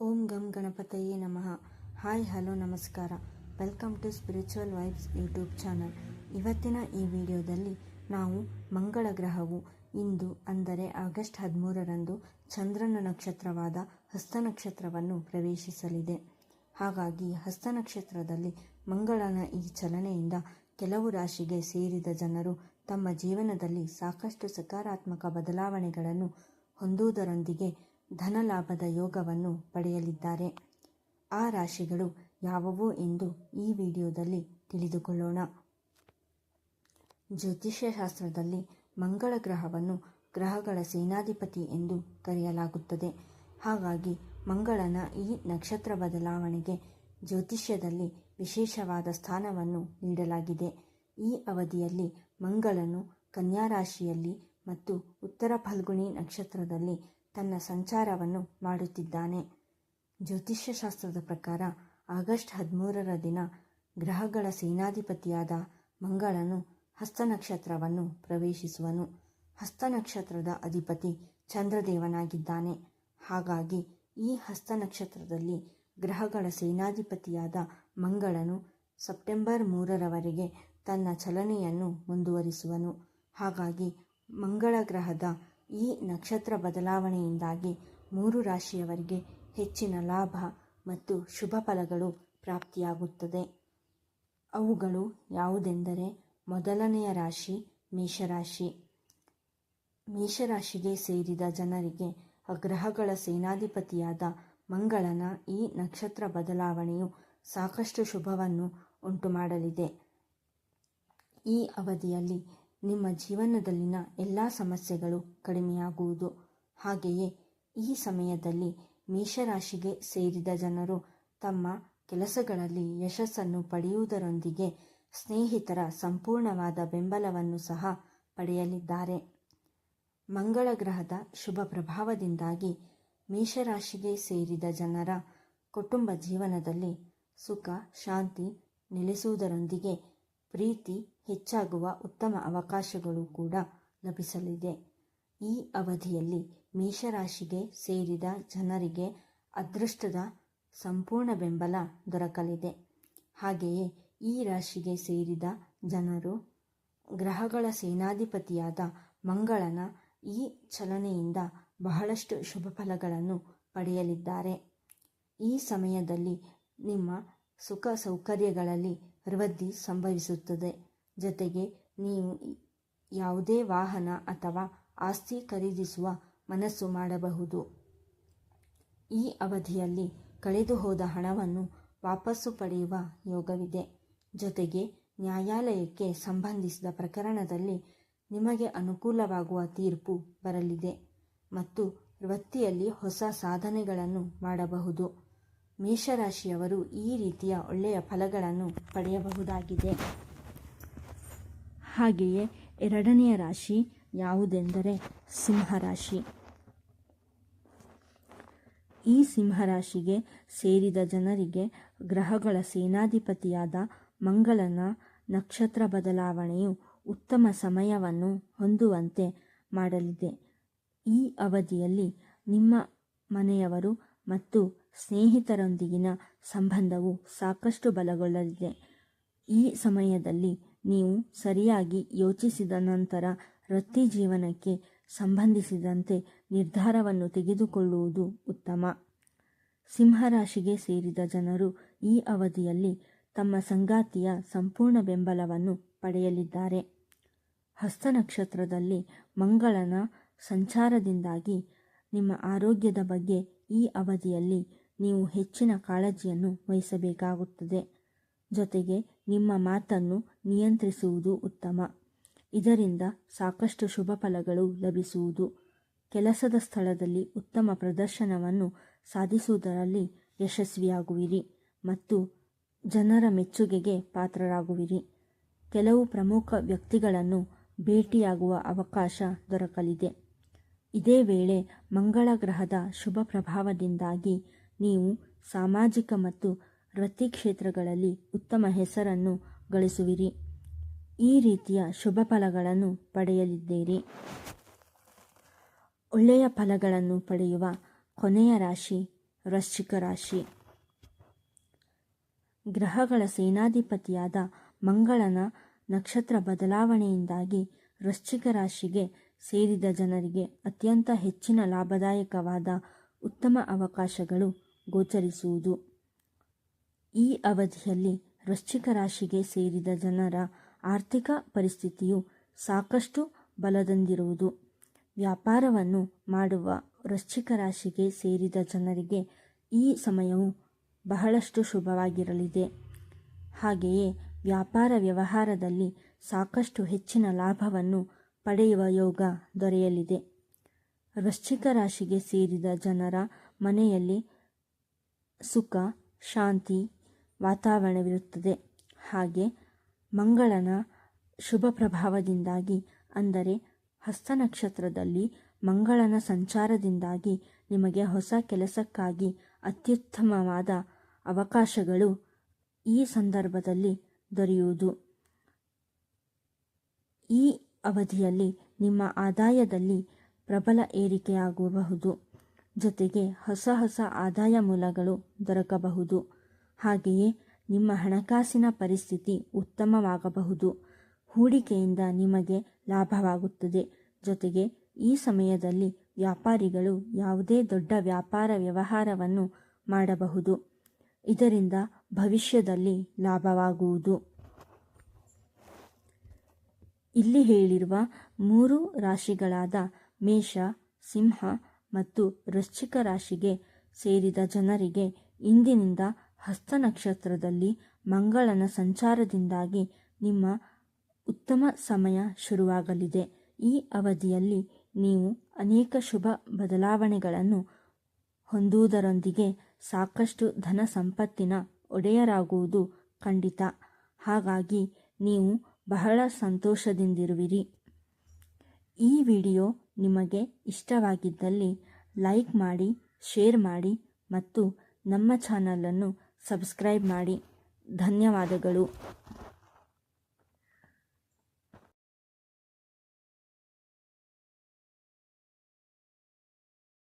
ಓಂ ಗಂ ಗಣಪತಯೇ ನಮಃ. ಹಾಯ್, ಹಲೋ, ನಮಸ್ಕಾರ. Welcome to spiritual vibes YouTube channel. ಇವತ್ತಿನ ಈ ವಿಡಿಯೋದಲ್ಲಿ ನಾವು ಮಂಗಳ ಗ್ರಹವು ಇಂದು ಅಂದರೆ ಆಗಸ್ಟ್ ಹದಿಮೂರರಂದು ಚಂದ್ರನ ನಕ್ಷತ್ರವಾದ ಹಸ್ತ ನಕ್ಷತ್ರವನ್ನು ಪ್ರವೇಶಿಸಲಿದೆ. ಹಾಗಾಗಿ ಹಸ್ತ ನಕ್ಷತ್ರದಲ್ಲಿ ಮಂಗಳನ ಈ ಚಲನೆಯಿಂದ ಕೆಲವು ರಾಶಿಗೆ ಸೇರಿದ ಜನರು ತಮ್ಮ ಜೀವನದಲ್ಲಿ ಸಾಕಷ್ಟು ಸಕಾರಾತ್ಮಕ ಬದಲಾವಣೆಗಳನ್ನು ಹೊಂದುವುದರೊಂದಿಗೆ ಧನ ಲಾಭದ ಯೋಗವನ್ನು ಪಡೆಯಲಿದ್ದಾರೆ. ಆ ರಾಶಿಗಳು ಯಾವುವು ಎಂದು ಈ ವಿಡಿಯೋದಲ್ಲಿ ತಿಳಿದುಕೊಳ್ಳೋಣ. ಜ್ಯೋತಿಷ್ಯಶಾಸ್ತ್ರದಲ್ಲಿ ಮಂಗಳ ಗ್ರಹವನ್ನು ಗ್ರಹಗಳ ಸೇನಾಧಿಪತಿ ಎಂದು ಕರೆಯಲಾಗುತ್ತದೆ. ಹಾಗಾಗಿ ಮಂಗಳನ ಈ ನಕ್ಷತ್ರ ಬದಲಾವಣೆಗೆ ಜ್ಯೋತಿಷ್ಯದಲ್ಲಿ ವಿಶೇಷವಾದ ಸ್ಥಾನವನ್ನು ನೀಡಲಾಗಿದೆ. ಈ ಅವಧಿಯಲ್ಲಿ ಮಂಗಳನು ಕನ್ಯಾರಾಶಿಯಲ್ಲಿ ಮತ್ತು ಉತ್ತರ ಫಲ್ಗುಣಿ ನಕ್ಷತ್ರದಲ್ಲಿ ತನ್ನ ಸಂಚಾರವನ್ನು ಮಾಡುತ್ತಿದ್ದಾನೆ. ಜ್ಯೋತಿಷ್ಯ ಶಾಸ್ತ್ರದ ಪ್ರಕಾರ ಆಗಸ್ಟ್ ಹದಿಮೂರರ ದಿನ ಗ್ರಹಗಳ ಸೇನಾಧಿಪತಿಯಾದ ಮಂಗಳನು ಹಸ್ತ ನಕ್ಷತ್ರವನ್ನು ಪ್ರವೇಶಿಸುವನು. ಹಸ್ತ ನಕ್ಷತ್ರದ ಅಧಿಪತಿ ಚಂದ್ರದೇವನಾಗಿದ್ದಾನೆ. ಹಾಗಾಗಿ ಈ ಹಸ್ತ ನಕ್ಷತ್ರದಲ್ಲಿ ಗ್ರಹಗಳ ಸೇನಾಧಿಪತಿಯಾದ ಮಂಗಳನು ಸೆಪ್ಟೆಂಬರ್ ಮೂರರವರೆಗೆ ತನ್ನ ಚಲನೆಯನ್ನು ಮುಂದುವರಿಸುವನು. ಹಾಗಾಗಿ ಮಂಗಳ ಗ್ರಹದ ಈ ನಕ್ಷತ್ರ ಬದಲಾವಣೆಯಿಂದಾಗಿ ಮೂರು ರಾಶಿಯವರಿಗೆ ಹೆಚ್ಚಿನ ಲಾಭ ಮತ್ತು ಶುಭ ಫಲಗಳು ಪ್ರಾಪ್ತಿಯಾಗುತ್ತದೆ. ಅವುಗಳು ಯಾವುದೆಂದರೆ ಮೊದಲನೆಯ ರಾಶಿ, ಮೇಷರಾಶಿ. ಮೇಷರಾಶಿಗೆ ಸೇರಿದ ಜನರಿಗೆ ಗ್ರಹಗಳ ಸೇನಾಧಿಪತಿಯಾದ ಮಂಗಳನ ಈ ನಕ್ಷತ್ರ ಬದಲಾವಣೆಯು ಸಾಕಷ್ಟು ಶುಭವನ್ನು ಉಂಟುಮಾಡಲಿದೆ. ಈ ಅವಧಿಯಲ್ಲಿ ನಿಮ್ಮ ಜೀವನದಲ್ಲಿನ ಎಲ್ಲ ಸಮಸ್ಯೆಗಳು ಕಡಿಮೆಯಾಗುವುದು. ಹಾಗೆಯೇ ಈ ಸಮಯದಲ್ಲಿ ಮೇಷರಾಶಿಗೆ ಸೇರಿದ ಜನರು ತಮ್ಮ ಕೆಲಸಗಳಲ್ಲಿ ಯಶಸ್ಸನ್ನು ಪಡೆಯುವುದರೊಂದಿಗೆ ಸ್ನೇಹಿತರ ಸಂಪೂರ್ಣವಾದ ಬೆಂಬಲವನ್ನು ಸಹ ಪಡೆಯಲಿದ್ದಾರೆ. ಮಂಗಳ ಗ್ರಹದ ಶುಭ ಪ್ರಭಾವದಿಂದಾಗಿ ಮೇಷರಾಶಿಗೆ ಸೇರಿದ ಜನರ ಕುಟುಂಬ ಜೀವನದಲ್ಲಿ ಸುಖ, ಶಾಂತಿ ನೆಲೆಸುವುದರೊಂದಿಗೆ ಪ್ರೀತಿ ಹೆಚ್ಚಾಗುವ ಉತ್ತಮ ಅವಕಾಶಗಳು ಕೂಡ ಲಭಿಸಲಿದೆ. ಈ ಅವಧಿಯಲ್ಲಿ ಮೇಷರಾಶಿಗೆ ಸೇರಿದ ಜನರಿಗೆ ಅದೃಷ್ಟದ ಸಂಪೂರ್ಣ ಬೆಂಬಲ ದೊರಕಲಿದೆ. ಹಾಗೆಯೇ ಈ ರಾಶಿಗೆ ಸೇರಿದ ಜನರು ಗ್ರಹಗಳ ಸೇನಾಧಿಪತಿಯಾದ ಮಂಗಳನ ಈ ಚಲನೆಯಿಂದ ಬಹಳಷ್ಟು ಶುಭ ಫಲಗಳನ್ನು ಪಡೆಯಲಿದ್ದಾರೆ. ಈ ಸಮಯದಲ್ಲಿ ನಿಮ್ಮ ಸುಖ ಸೌಕರ್ಯಗಳಲ್ಲಿ ವೃದ್ಧಿ ಸಂಭವಿಸುತ್ತದೆ. ಜೊತೆಗೆ ನೀವು ಯಾವುದೇ ವಾಹನ ಅಥವಾ ಆಸ್ತಿ ಖರೀದಿಸುವ ಮನಸ್ಸು ಮಾಡಬಹುದು. ಈ ಅವಧಿಯಲ್ಲಿ ಕಳೆದು ಹೋದ ಹಣವನ್ನು ವಾಪಸ್ಸು ಪಡೆಯುವ ಯೋಗವಿದೆ. ಜೊತೆಗೆ ನ್ಯಾಯಾಲಯಕ್ಕೆ ಸಂಬಂಧಿಸಿದ ಪ್ರಕರಣದಲ್ಲಿ ನಿಮಗೆ ಅನುಕೂಲವಾಗುವ ತೀರ್ಪು ಬರಲಿದೆ ಮತ್ತು ವೃತ್ತಿಯಲ್ಲಿ ಹೊಸ ಸಾಧನೆಗಳನ್ನು ಮಾಡಬಹುದು. ಮೇಷರಾಶಿಯವರು ಈ ರೀತಿಯ ಒಳ್ಳೆಯ ಫಲಗಳನ್ನು ಪಡೆಯಬಹುದಾಗಿದೆ. ಹಾಗೆಯೇ ಎರಡನೆಯ ರಾಶಿ ಯಾವುದೆಂದರೆ ಸಿಂಹರಾಶಿ. ಈ ಸಿಂಹರಾಶಿಗೆ ಸೇರಿದ ಜನರಿಗೆ ಗ್ರಹಗಳ ಸೇನಾಧಿಪತಿಯಾದ ಮಂಗಳನ ನಕ್ಷತ್ರ ಬದಲಾವಣೆಯು ಉತ್ತಮ ಸಮಯವನ್ನು ಹೊಂದುವಂತೆ ಮಾಡಲಿದೆ. ಈ ಅವಧಿಯಲ್ಲಿ ನಿಮ್ಮ ಮನೆಯವರು ಮತ್ತು ಸ್ನೇಹಿತರೊಂದಿಗಿನ ಸಂಬಂಧವು ಸಾಕಷ್ಟು ಬಲಗೊಳ್ಳಲಿದೆ. ಈ ಸಮಯದಲ್ಲಿ ನೀವು ಸರಿಯಾಗಿ ಯೋಚಿಸಿದ ನಂತರ ವೃತ್ತಿ ಜೀವನಕ್ಕೆ ಸಂಬಂಧಿಸಿದಂತೆ ನಿರ್ಧಾರವನ್ನು ತೆಗೆದುಕೊಳ್ಳುವುದು ಉತ್ತಮ. ಸಿಂಹರಾಶಿಗೆ ಸೇರಿದ ಜನರು ಈ ಅವಧಿಯಲ್ಲಿ ತಮ್ಮ ಸಂಗಾತಿಯ ಸಂಪೂರ್ಣ ಬೆಂಬಲವನ್ನು ಪಡೆಯಲಿದ್ದಾರೆ. ಹಸ್ತ ನಕ್ಷತ್ರದಲ್ಲಿ ಮಂಗಳನ ಸಂಚಾರದಿಂದಾಗಿ ನಿಮ್ಮ ಆರೋಗ್ಯದ ಬಗ್ಗೆ ಈ ಅವಧಿಯಲ್ಲಿ ನೀವು ಹೆಚ್ಚಿನ ಕಾಳಜಿಯನ್ನು ವಹಿಸಬೇಕಾಗುತ್ತದೆ. ಜೊತೆಗೆ ನಿಮ್ಮ ಮಾತನ್ನು ನಿಯಂತ್ರಿಸುವುದು ಉತ್ತಮ. ಇದರಿಂದ ಸಾಕಷ್ಟು ಶುಭ ಫಲಗಳು ಲಭಿಸುವುದು. ಕೆಲಸದ ಸ್ಥಳದಲ್ಲಿ ಉತ್ತಮ ಪ್ರದರ್ಶನವನ್ನು ಸಾಧಿಸುವುದರಲ್ಲಿ ಯಶಸ್ವಿಯಾಗುವಿರಿ ಮತ್ತು ಜನರ ಮೆಚ್ಚುಗೆಗೆ ಪಾತ್ರರಾಗುವಿರಿ. ಕೆಲವು ಪ್ರಮುಖ ವ್ಯಕ್ತಿಗಳನ್ನು ಭೇಟಿಯಾಗುವ ಅವಕಾಶ ದೊರಕಲಿದೆ. ಇದೇ ವೇಳೆ ಮಂಗಳ ಗ್ರಹದ ಶುಭ ಪ್ರಭಾವದಿಂದಾಗಿ ನೀವು ಸಾಮಾಜಿಕ ಮತ್ತು ವೃತ್ತಿ ಕ್ಷೇತ್ರಗಳಲ್ಲಿ ಉತ್ತಮ ಹೆಸರನ್ನು ಗಳಿಸುವಿರಿ. ಈ ರೀತಿಯ ಶುಭ ಫಲಗಳನ್ನು ಪಡೆಯಲಿದ್ದೀರಿ. ಒಳ್ಳೆಯ ಫಲಗಳನ್ನು ಪಡೆಯುವ ಕೊನೆಯ ರಾಶಿ ವೃಶ್ಚಿಕ ರಾಶಿ. ಗ್ರಹಗಳ ಸೇನಾಧಿಪತಿಯಾದ ಮಂಗಳನ ನಕ್ಷತ್ರ ಬದಲಾವಣೆಯಿಂದಾಗಿ ವೃಶ್ಚಿಕ ರಾಶಿಗೆ ಸೇರಿದ ಜನರಿಗೆ ಅತ್ಯಂತ ಹೆಚ್ಚಿನ ಲಾಭದಾಯಕವಾದ ಉತ್ತಮ ಅವಕಾಶಗಳು ಗೋಚರಿಸುವುದು. ಈ ಅವಧಿಯಲ್ಲಿ ವೃಶ್ಚಿಕ ರಾಶಿಗೆ ಸೇರಿದ ಜನರ ಆರ್ಥಿಕ ಪರಿಸ್ಥಿತಿಯು ಸಾಕಷ್ಟು ಬಲದಂದಿರುವುದು ವ್ಯಾಪಾರವನ್ನು ಮಾಡುವ ವೃಶ್ಚಿಕ ರಾಶಿಗೆ ಸೇರಿದ ಜನರಿಗೆ ಈ ಸಮಯವು ಬಹಳಷ್ಟು ಶುಭವಾಗಿರಲಿದೆ. ಹಾಗೆಯೇ ವ್ಯಾಪಾರ ವ್ಯವಹಾರದಲ್ಲಿ ಸಾಕಷ್ಟು ಹೆಚ್ಚಿನ ಲಾಭವನ್ನು ಪಡೆಯುವ ಯೋಗ ದೊರೆಯಲಿದೆ. ವೃಶ್ಚಿಕ ರಾಶಿಗೆ ಸೇರಿದ ಜನರ ಮನೆಯಲ್ಲಿ ಸುಖ, ಶಾಂತಿ, ವಾತಾವರಣವಿರುತ್ತದೆ. ಹಾಗೆ ಮಂಗಳನ ಶುಭ ಪ್ರಭಾವದಿಂದಾಗಿ, ಅಂದರೆ ಹಸ್ತ ನಕ್ಷತ್ರದಲ್ಲಿ ಮಂಗಳನ ಸಂಚಾರದಿಂದಾಗಿ ನಿಮಗೆ ಹೊಸ ಕೆಲಸಕ್ಕಾಗಿ ಅತ್ಯುತ್ತಮವಾದ ಅವಕಾಶಗಳು ಈ ಸಂದರ್ಭದಲ್ಲಿ ದೊರೆಯುವುದು. ಈ ಅವಧಿಯಲ್ಲಿ ನಿಮ್ಮ ಆದಾಯದಲ್ಲಿ ಪ್ರಬಲ ಏರಿಕೆಯಾಗಬಹುದು. ಜೊತೆಗೆ ಹೊಸ ಹೊಸ ಆದಾಯ ಮೂಲಗಳು ದೊರಕಬಹುದು. ಹಾಗೆಯೇ ನಿಮ್ಮ ಹಣಕಾಸಿನ ಪರಿಸ್ಥಿತಿ ಉತ್ತಮವಾಗಬಹುದು. ಹೂಡಿಕೆಯಿಂದ ನಿಮಗೆ ಲಾಭವಾಗುತ್ತದೆ. ಜೊತೆಗೆ ಈ ಸಮಯದಲ್ಲಿ ವ್ಯಾಪಾರಿಗಳು ಯಾವುದೇ ದೊಡ್ಡ ವ್ಯಾಪಾರ ವ್ಯವಹಾರವನ್ನು ಮಾಡಬಹುದು. ಇದರಿಂದ ಭವಿಷ್ಯದಲ್ಲಿ ಲಾಭವಾಗುವುದು. ಇಲ್ಲಿ ಹೇಳಿರುವ ಮೂರು ರಾಶಿಗಳಾದ ಮೇಷ, ಸಿಂಹ ಮತ್ತು ವೃಶ್ಚಿಕ ರಾಶಿಗೆ ಸೇರಿದ ಜನರಿಗೆ ಇಂದಿನಿಂದ ಹಸ್ತ ನಕ್ಷತ್ರದಲ್ಲಿ ಮಂಗಳನ ಸಂಚಾರದಿಂದಾಗಿ ನಿಮ್ಮ ಉತ್ತಮ ಸಮಯ ಶುರುವಾಗಲಿದೆ. ಈ ಅವಧಿಯಲ್ಲಿ ನೀವು ಅನೇಕ ಶುಭ ಬದಲಾವಣೆಗಳನ್ನು ಹೊಂದುವುದರೊಂದಿಗೆ ಸಾಕಷ್ಟು ಧನ ಸಂಪತ್ತಿನ ಒಡೆಯರಾಗುವುದು ಖಂಡಿತ. ಹಾಗಾಗಿ ನೀವು ಬಹಳ ಸಂತೋಷದಿಂದಿರುವಿರಿ. ಈ ವಿಡಿಯೋ ನಿಮಗೆ ಇಷ್ಟವಾಗಿದ್ದಲ್ಲಿ ಲೈಕ್ ಮಾಡಿ, ಶೇರ್ ಮಾಡಿ ಮತ್ತು ನಮ್ಮ ಚಾನಲನ್ನು ಸಬ್ಸ್ಕ್ರೈಬ್ ಮಾಡಿ. ಧನ್ಯವಾದಗಳು.